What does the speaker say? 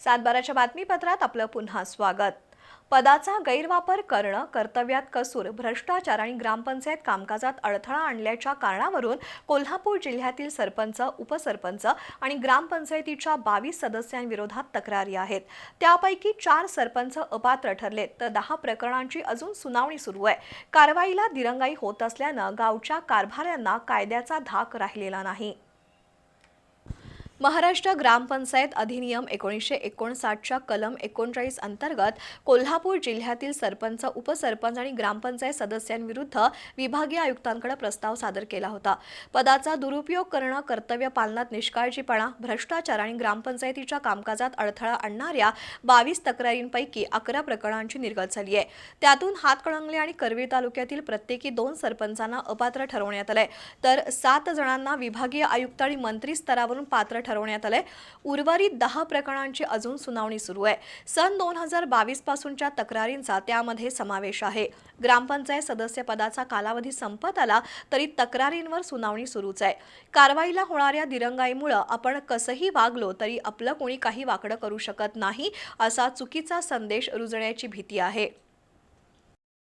सातबाराच्या बातमीपत्रात आपलं पुन्हा स्वागत. पदाचा गैरवापर करणं कर्तव्यात कसूर भ्रष्टाचार आणि ग्रामपंचायत कामकाजात अडथळा आणल्याच्या कारणावरून कोल्हापूर जिल्ह्यातील सरपंच उपसरपंच आणि ग्रामपंचायतीच्या बावीस सदस्यांविरोधात तक्रारी आहेत. त्यापैकी चार सरपंच अपात्र ठरलेत तर दहा प्रकरणांची अजून सुनावणी सुरू आहे. कारवाईला दिरंगाई होत असल्यानं गावच्या कारभाऱ्यांना कायद्याचा धाक राहिलेला नाही. महाराष्ट्र ग्रामपंचायत अधिनियम एकोणीसशे एकोणसाठच्या कलम एकोणचाळीस अंतर्गत कोल्हापूर जिल्ह्यातील सरपंच उपसरपंच आणि ग्रामपंचायत सदस्यांविरुद्ध विभागीय आयुक्तांकडे प्रस्ताव सादर केला होता. पदाचा दुरुपयोग करणं कर्तव्य पालनात निष्काळजीपणा भ्रष्टाचार आणि ग्रामपंचायतीच्या कामकाजात अडथळा आणणाऱ्या बावीस तक्रारींपैकी अकरा प्रकरणांची निर्गत झाली आहे. त्यातून हातकणंगले आणि करवीर तालुक्यातील प्रत्येकी दोन सरपंचांना अपात्र ठरवण्यात आलंय. तर सात जणांना विभागीय आयुक्त आणि मंत्री स्तरावरून पात्र ठरवण्यात आलंय. उर्वरित दहा प्रकरणांची अजून सुनावणी सुरू आहे. सन दोन हजार बावीस पासूनच्या तक्रारींचा त्यामध्ये समावेश आहे. ग्रामपंचायत सदस्य पदाचा कालावधी संपत आला तरी तक्रारींवर सुनावणी सुरूच आहे. कारवाईला होणाऱ्या दिरंगाईमुळं आपण कसंही वागलो तरी आपलं कोणी काही वाकडं करू शकत नाही असा चुकीचा संदेश रुजण्याची भीती आहे.